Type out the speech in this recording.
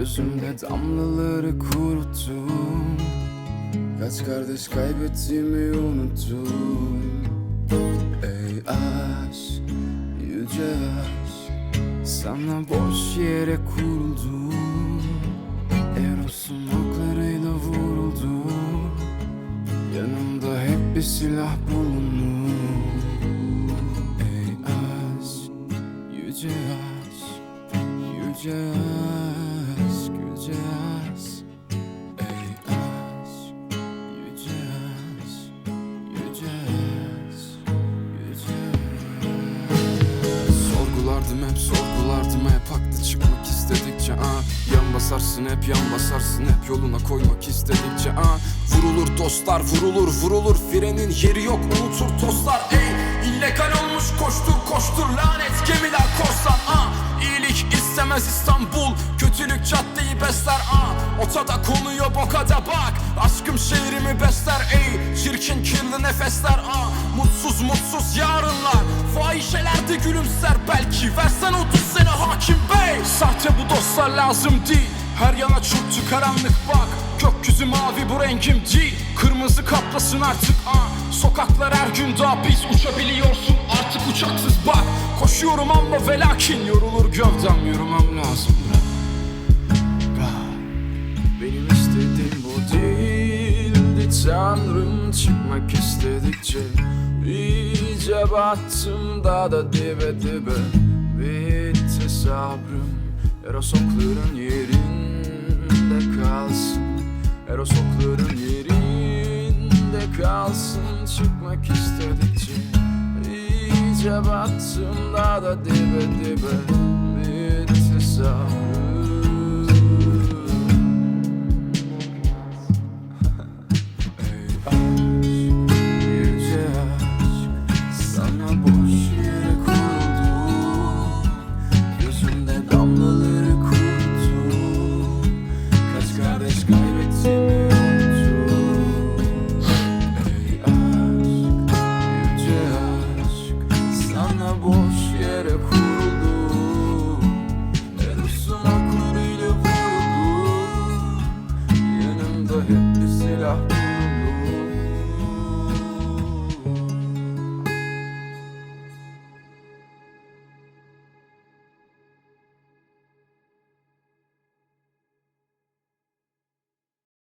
Damlaları kuruttum Kaç kardeş kaybettiğimi unuttum Ey aşk, yüce aşk Sana boş yere kuruldum. Eros'un oklarıyla vuruldum Yanımda hep bir silah bulunur Ey aşk, yüce aşk Yüce aşk, Sorgulardım hep sorgulardım hep. Haklı çıkmak istedikçe aa Yan basarsın hep yan basarsın hep. Yoluna koymak istedikçe aa Vurulur dostlar vurulur vurulur. Frenin yeri yok unutur tostlar. Ey illegal olmuş koştur koştur. Lanet gemiler korsan aa İyilik istemez İstanbul caddeyi besler aa Ortada konuyor bokada bak. Aşkım şehrimi besler ey Çirkin kirli nefesler aa Mutsuz mutsuz yarınlar Fahişelerde gülümser. Belki Versen 30 sene hakim bey. Sahte bu dostlar lazım değil Her yana çöktü karanlık bak. Gökyüzü mavi bu rengim değil Kırmızı kaplasın artık aa Sokaklar her gün daha biz Uçabiliyorsun artık uçaksız bak. Koşuyorum ama ve lakin Yorulur gövdem yürümem lazım. benim Çıkmak istedikçe iyice battım daha da dibe dibe. Bitti sabrım Eros okların yerinde kalsın. Eros okların yerinde kalsın. Çıkmak istedikçe iyice battım daha da dibe dibe. Bitti sabrım and then